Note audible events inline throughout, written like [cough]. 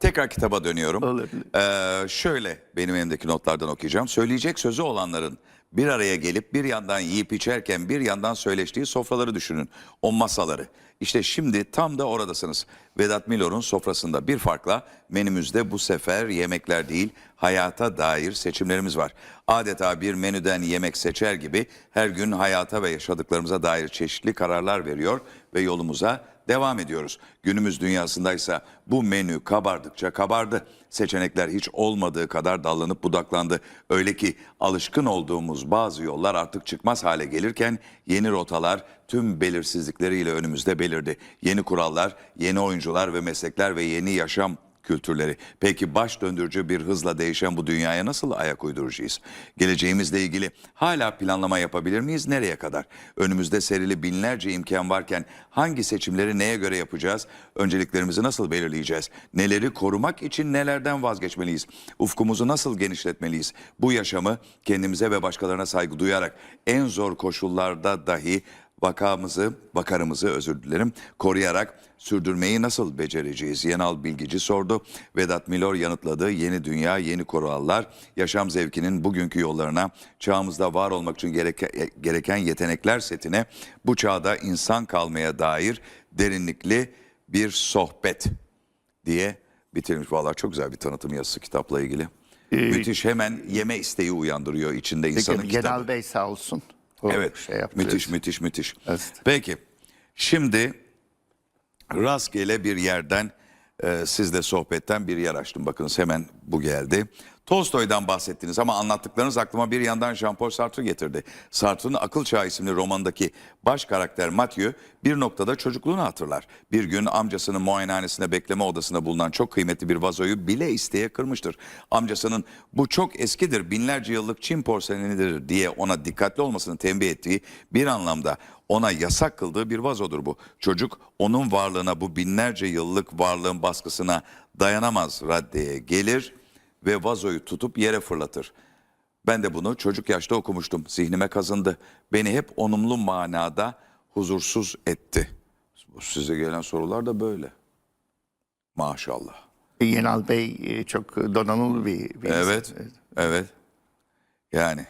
tekrar kitaba dönüyorum. Olabilir. Ee, şöyle benim elimdeki notlardan okuyacağım. Söyleyecek sözü olanların bir araya gelip bir yandan yiyip içerken bir yandan söyleştiği sofraları düşünün. O masaları. İşte şimdi tam da oradasınız. Vedat Milor'un sofrasında bir farkla menümüzde bu sefer yemekler değil hayata dair seçimlerimiz var. Adeta bir menüden yemek seçer gibi her gün hayata ve yaşadıklarımıza dair çeşitli kararlar veriyor ve yolumuza devam ediyoruz. Günümüz dünyasındaysa bu menü kabardıkça kabardı. Seçenekler hiç olmadığı kadar dallanıp budaklandı. Öyle ki alışkın olduğumuz bazı yollar artık çıkmaz hale gelirken yeni rotalar tüm belirsizlikleriyle önümüzde belirdi. Yeni kurallar, yeni oyuncular ve meslekler ve yeni yaşam kültürleri. Peki baş döndürücü bir hızla değişen bu dünyaya nasıl ayak uyduracağız? Geleceğimizle ilgili hala planlama yapabilir miyiz? Nereye kadar? Önümüzde serili binlerce imkan varken hangi seçimleri neye göre yapacağız? Önceliklerimizi nasıl belirleyeceğiz? Neleri korumak için nelerden vazgeçmeliyiz? Ufkumuzu nasıl genişletmeliyiz? Bu yaşamı kendimize ve başkalarına saygı duyarak en zor koşullarda dahi vakamızı, vakarımızı özür dilerim, koruyarak sürdürmeyi nasıl becereceğiz? Yenal Bilgici sordu. Vedat Milor yanıtladı. Yeni dünya, yeni kurallar, yaşam zevkinin bugünkü yollarına, çağımızda var olmak için gereke- gereken yetenekler setine, bu çağda insan kalmaya dair derinlikli bir sohbet diye bitirmiş. Vallahi çok güzel bir tanıtım yazısı kitapla ilgili. Müthiş hemen yeme isteği uyandırıyor içinde insanın Peki, kitabı. Genel Bey sağ olsun. O Evet. Şey yaptı. müthiş, müthiş, müthiş. Evet. Peki. Şimdi rastgele bir yerden e, sizle sohbetten bir yer açtım. Bakınız hemen bu geldi. Tolstoy'dan bahsettiniz ama anlattıklarınız aklıma bir yandan Jean-Paul Sartre getirdi. Sartre'ın Akıl Çağı isimli romanındaki baş karakter Mathieu bir noktada çocukluğunu hatırlar. Bir gün amcasının muayenehanesinde bekleme odasında bulunan çok kıymetli bir vazoyu bile isteye kırmıştır. Amcasının bu çok eskidir, binlerce yıllık Çin porselenidir diye ona dikkatli olmasını tembih ettiği bir anlamda ona yasak kıldığı bir vazodur bu. Çocuk onun varlığına bu binlerce yıllık varlığın baskısına dayanamaz raddeye gelir ve vazoyu tutup yere fırlatır. Ben de bunu çocuk yaşta okumuştum. Zihnime kazındı. Beni hep olumlu manada huzursuz etti. Size gelen sorular da böyle. Maşallah. Yenal Bey e, çok donanımlı bir, bir insan. Evet. Evet. Yani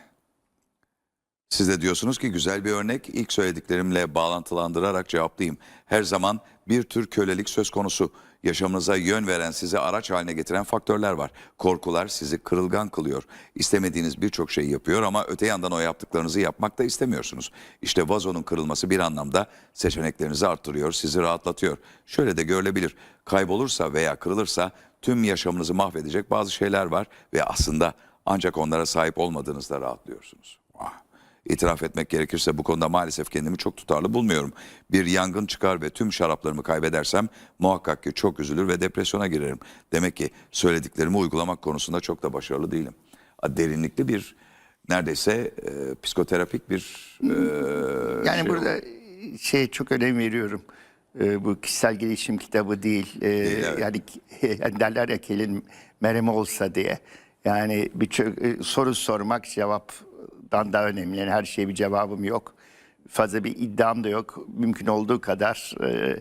siz de diyorsunuz ki güzel bir örnek. İlk söylediklerimle bağlantılandırarak cevaplayayım. Her zaman bir tür kölelik söz konusu. Yaşamınıza yön veren, sizi araç haline getiren faktörler var. Korkular sizi kırılgan kılıyor. İstemediğiniz birçok şey yapıyor ama öte yandan o yaptıklarınızı yapmak da istemiyorsunuz. İşte vazonun kırılması bir anlamda seçeneklerinizi arttırıyor, sizi rahatlatıyor. Şöyle de görülebilir. Kaybolursa veya kırılırsa tüm yaşamınızı mahvedecek bazı şeyler var ve aslında ancak onlara sahip olmadığınızda rahatlıyorsunuz. İtiraf etmek gerekirse bu konuda maalesef kendimi çok tutarlı bulmuyorum. Bir yangın çıkar ve tüm şaraplarımı kaybedersem muhakkak ki çok üzülür ve depresyona girerim. Demek ki söylediklerimi uygulamak konusunda çok da başarılı değilim. Derinlikli bir neredeyse e, psikoterapik bir e, Yani şey burada şey çok önem veriyorum. Ee, bu kişisel gelişim kitabı değil. Ee, evet. Yani [laughs] yani derler ya kelin meremi olsa diye. Yani bir çö- e, soru sormak cevaptan daha önemli. Yani her şeye bir cevabım yok. Fazla bir iddiam da yok. Mümkün olduğu kadar e,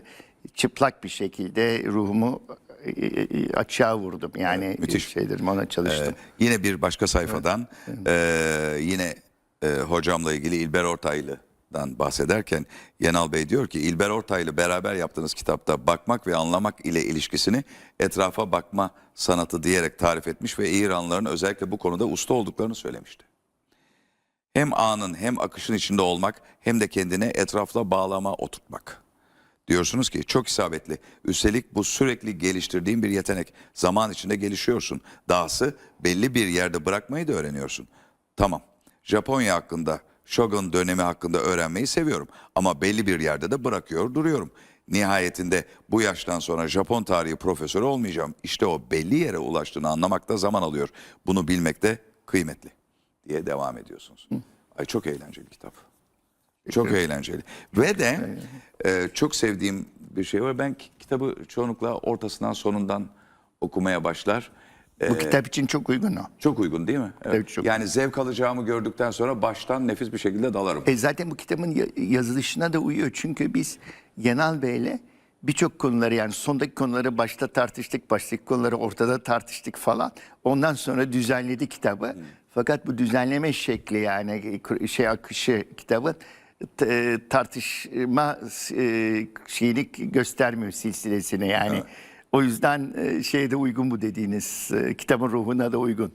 çıplak bir şekilde ruhumu e, e, açığa vurdum. Yani müthiş. şeylerim ona çalıştım. Ee, yine bir başka sayfadan e, yine e, hocamla ilgili İlber Ortaylı'dan bahsederken Yenal Bey diyor ki İlber Ortaylı beraber yaptığınız kitapta bakmak ve anlamak ile ilişkisini etrafa bakma sanatı diyerek tarif etmiş ve İranlıların özellikle bu konuda usta olduklarını söylemişti. Hem anın hem akışın içinde olmak hem de kendine etrafla bağlama oturtmak. Diyorsunuz ki çok isabetli. Üstelik bu sürekli geliştirdiğin bir yetenek. Zaman içinde gelişiyorsun. Dahası belli bir yerde bırakmayı da öğreniyorsun. Tamam. Japonya hakkında, Shogun dönemi hakkında öğrenmeyi seviyorum. Ama belli bir yerde de bırakıyor duruyorum. Nihayetinde bu yaştan sonra Japon tarihi profesörü olmayacağım. İşte o belli yere ulaştığını anlamakta zaman alıyor. Bunu bilmek de kıymetli diye devam ediyorsunuz. Ay çok eğlenceli kitap. Çok eğlenceli. Ve de e, çok sevdiğim bir şey var. Ben ki- kitabı çoğunlukla ortasından sonundan okumaya başlar. E, Bu kitap için çok uygun o. çok uygun değil mi? Evet, çok yani zevk alacağımı gördükten sonra baştan nefis bir şekilde dalarım. E zaten bu kitabın ya- yazılışına da uyuyor. Çünkü biz Yenal Bey'le birçok konuları yani sondaki konuları başta tartıştık, baştaki konuları ortada tartıştık falan. Ondan sonra düzenledi kitabı. Fakat bu düzenleme şekli yani şey akışı kitabın t- tartışma e, şeyini göstermiyor silsilesini yani. O yüzden e, şeyde uygun bu dediğiniz e, kitabın ruhuna da uygun.